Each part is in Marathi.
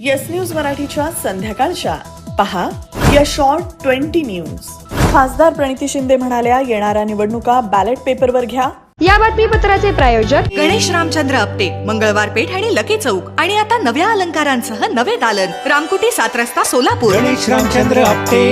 येस न्यूज मराठीच्या संध्याकाळच्या. पहा या शॉर्ट ट्वेंटी न्यूज खासदार प्रणिती शिंदे म्हणाल्या येणाऱ्या निवडणुका बॅलेट पेपरवर घ्या. या बातमीपत्राचे प्रायोजक गणेश रामचंद्र आपटे मंगळवार पेठ आणि लकी चौक. आणि आता नव्या अलंकारांसह नवे दालन. रामकुटी सात रस्ता सोलापूर. गणेश रामचंद्र आपटे.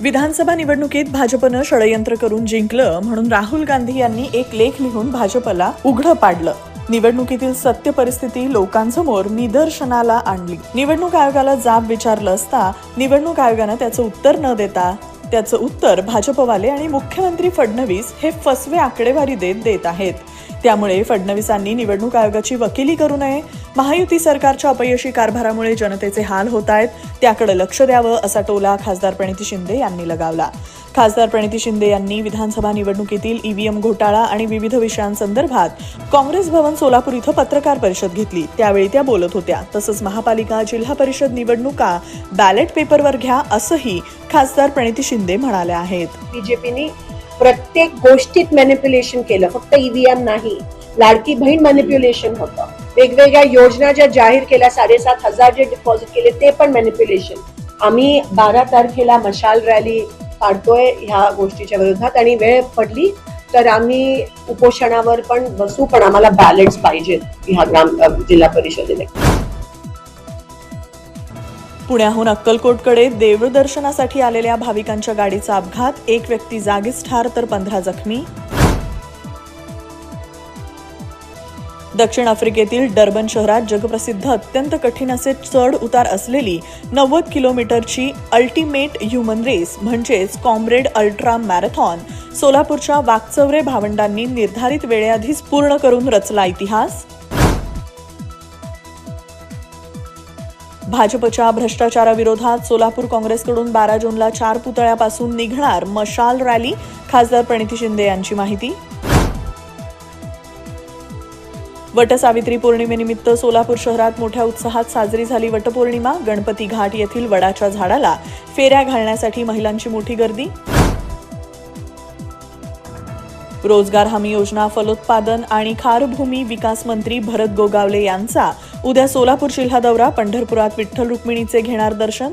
विधानसभा निवडणुकीत भाजपनं षडयंत्र करून जिंकलं म्हणून राहुल गांधी यांनी एक लेख लिहून भाजपला उघडं पाडलं. निवडणुकीतील सत्य परिस्थिती लोकांसमोर निदर्शनाला आणली. निवडणूक आयोगाला जाब विचारलं असता निवडणूक आयोगानं त्याचं उत्तर न देता त्याचं उत्तर भाजपवाले आणि मुख्यमंत्री फडणवीस हे फसवे आकडेवारी देत देत आहेत. त्यामुळे फडणवीसांनी निवडणूक आयोगाची वकिली करू नये. महायुती सरकारच्या अपयशी कारभारामुळे जनतेचे हाल होत आहेत. त्याकडे लक्ष द्यावं असा टोला खासदार प्रणिती शिंदे यांनी लगावला. खासदार प्रणिती शिंदे यांनी विधानसभा निवडणुकीतील ईव्हीएम घोटाळा आणि विविध विषयांसंदर्भात काँग्रेस भवन सोलापूर इथं पत्रकार परिषद घेतली. त्यावेळी त्या बोलत होत्या तसंच महापालिका जिल्हा परिषद निवडणुका बॅलेट पेपरवर घ्या असंही खासदार प्रणिती शिंदे म्हणाल्या आहेत. बीजेपीने प्रत्येक गोष्टीत मॅनिप्युलेशन केलं. फक्त ईव्हीएम नाही. लाडकी बहीण मॅनिप्युलेशन होतं. वेगवेगळ्या योजना ज्या जाहीर केल्या साडेसात हजार जे डिपॉझिट केले ते पण मॅनिप्युलेशन आम्ही बारा तारखेला मशाल रॅली काढतोय ह्या गोष्टीच्या विरोधात आणि वेळ पडली तर आम्ही उपोषणावर पण बसू पण आम्हाला बॅलेट्स पाहिजेत ह्या ग्राम जिल्हा परिषदेने. पुण्याहून अक्कलकोटकडे देवदर्शनासाठी आलेल्या भाविकांच्या गाडीचा अपघात. एक व्यक्ती जागीच ठार तर पंधरा जखमी. दक्षिण आफ्रिकेतील डर्बन शहरात जगप्रसिद्ध अत्यंत कठीण असे चढ उतार असलेली नव्वद किलोमीटरची अल्टिमेट ह्युमन रेस म्हणजेच कॉम्रेड अल्ट्रा मॅरेथॉन सोलापूरच्या वाकचवरे भावंडांनी निर्धारित वेळेआधीच पूर्ण करून रचला इतिहास. भाजपच्या भ्रष्टाचाराविरोधात सोलापूर काँग्रेसकडून बारा जूनला चार पुतळ्यापासून निघणार मशाल रॅली. खासदार प्रणिती शिंदे यांची माहिती. वटसावित्री पौर्णिमेनिमित्त सोलापूर शहरात मोठ्या उत्साहात साजरी झाली वटपौर्णिमा. गणपती घाट येथील वडाच्या झाडाला फेऱ्या घालण्यासाठी महिलांची मोठी गर्दी. रोजगार हमी योजना फलोत्पादन आणि खारभूमी विकास मंत्री भरत गोगावले यांचा उद्या सोलापूर जिल्हा दौरा पंढरपुरात विठ्ठल रुक्मिणीचे घेणार दर्शन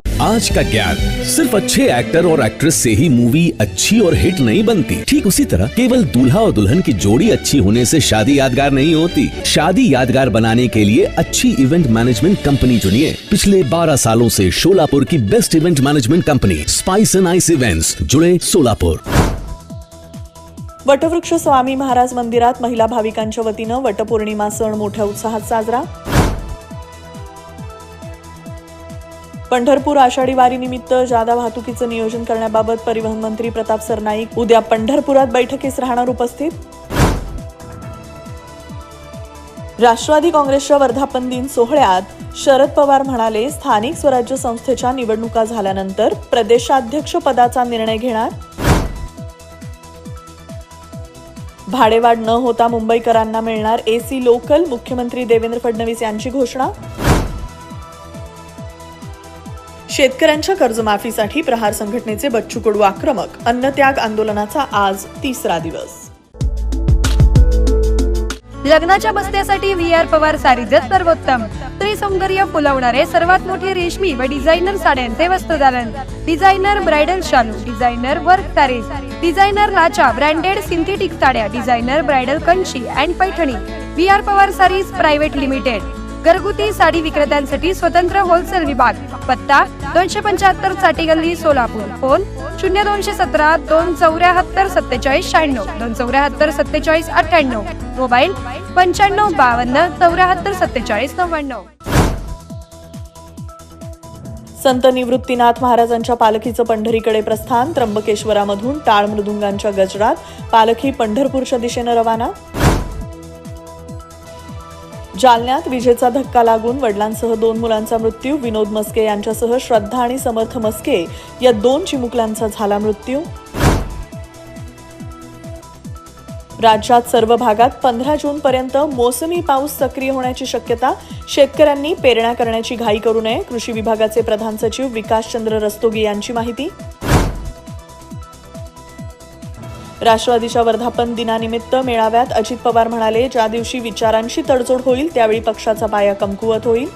आज का ज्ञान सिर्फ़ अच्छे एक्टर और एक्ट्रेस से ही मूवी अच्छी और हिट नहीं बनती। ठीक उसी तरह केवल दूल्हा और दुल्हन की जोड़ी अच्छी होने से शादी यादगार नहीं होती। शादी यादगार बनाने के लिए अच्छी इवेंट मैनेजमेंट कंपनी चुनिए। पिछले 12 सालों से शोलापुर की best event management company spice and ice events जुड़े सोलापुर वटवृक्ष स्वामी महाराज मंदिरात महिला भाविकांच्या वतीनं वटपौर्णिमा सण मोठ्या उत्साहात साजरा. पंढरपूर आषाढी वारीनिमित्त जादा वाहतुकीचं नियोजन करण्याबाबत परिवहन मंत्री प्रताप सरनाईक उद्या पंढरपुरात बैठकीस राहणार उपस्थित. राष्ट्रवादी काँग्रेसच्या वर्धापन दिन सोहळ्यात शरद पवार म्हणाले स्थानिक स्वराज्य संस्थेच्या निवडणुका झाल्यानंतर प्रदेशाध्यक्ष पदाचा निर्णय घेणार. भाडेवाढ न होता मुंबईकरांना मिळणार एसी लोकल मुख्यमंत्री देवेंद्र फडणवीस यांची घोषणा. शेतकऱ्यांच्या कर्जमाफीसाठी प्रहार संघटनेचे बच्चू कडू आक्रमक. अन्नत्याग आंदोलनाचा आज तिसरा दिवस. लग्नाच्या बस्त्यासाठी व्ही आर पवार सारीजच सर्वोत्तम. स्त्री सौंदर्य फुलवणारे सर्वात मोठे रेशमी व डिझायनर साड्यांचे वस्त्रदालन डिझायनर ब्रायडल शालू डिझायनर वर्क सारीज डिझायनर लाचा ब्रँडेड सिंथेटिक साड्या designer bridal Kanchi and Paithani. V R Pawar saris private limited. घरगुती साडी विक्रेत्यांसाठी स्वतंत्र होलसेल विभाग. पत्ता दोनशे पंच्याहत्तरसाठी गल्ली सोलापूर. फोन शून्य दोनशे सतरा दोन चौऱ्याहत्तर सत्तेचाळीस शहाण्णव. दोन चौऱ्याहत्तर सत्तेचाळीस अठ्ठ्याण्णव. मोबाईल पंच्याण्णव बावन्न चौऱ्याहत्तर सत्तेचाळीस नव्याण्णव. संत निवृत्तीनाथ महाराजांच्या पालखीचं पंढरीकडे प्रस्थान त्र्यंबकेश्वरामधून टाळ मृदुंगांच्या गजरात पालखी पंढरपूरच्या दिशेनं रवाना जालन्यात विजेचा धक्का लागून वडिलांसह दोन मुलांचा मृत्यू. विनोद मस्के यांच्यासह श्रद्धा आणि समर्थ मस्के या दोन चिमुकल्यांचा झाला मृत्यू. राज्यात सर्व भागात पंधरा जूनपर्यंत मोसमी पाऊस सक्रिय होण्याची शक्यता शेतकऱ्यांनी पेरण्या करण्याची घाई करू नये. कृषी विभागाचे प्रधान सचिव विकासचंद्र रस्तोगी यांची माहिती. राष्ट्रवादीच्या वर्धापन दिनानिमित्त मेळाव्यात अजित पवार म्हणाले ज्या दिवशी विचारांशी तडजोड होईल त्यावेळी पक्षाचा पाया कमकुवत होईल.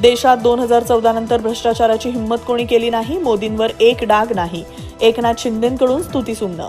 देशात दोन हजार चौदा नंतर भ्रष्टाचाराची हिंमत कोणी केली नाही? मोदींवर एक डाग नाही. एकनाथ शिंदेकडून स्तुतीसुमनं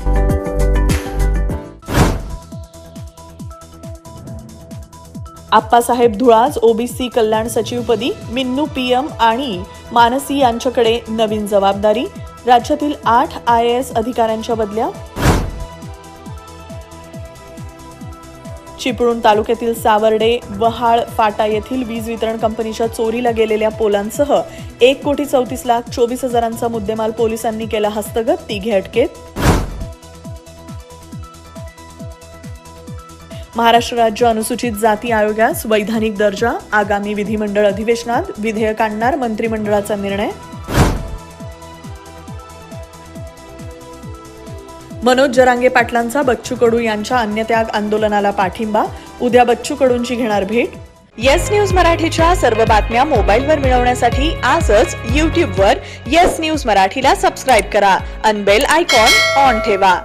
आप्पासाहेब धुळाज ओबीसी कल्याण सचिवपदी मिन्नू पीएम आणि मानसी यांच्याकडे नवीन जबाबदारी. राज्यातील आठ आय एस अधिकाऱ्यांच्या बदल्या. चिपळूण तालुक्यातील सावर्डे वहाळ फाटा येथील वीज वितरण कंपनीच्या चोरीला गेलेल्या पोलांसह एक कोटी चौतीस लाख चोवीस हजारांचा मुद्देमाल पोलिसांनी केला हस्तगत तिघे अटकेत. महाराष्ट्र राज्य अनुसूचित जाती आयोगास वैधानिक दर्जा आगामी विधिमंडळ अधिवेशनात विधेयक आणणार मंत्रिमंडळाचा निर्णय. मनोज जरांगे पाटलांचा बच्चू कडू यांच्या अन्नत्याग आंदोलनाला पाठिंबा उद्या बच्चू कडूंची घेणार भेट. येस न्यूज मराठीच्या सर्व बातम्या मोबाईलवर मिळवण्यासाठी आजच यूट्यूबवर येस न्यूज मराठीला सबस्क्राईब करा. अनबेल आयकॉन ऑन ठेवा.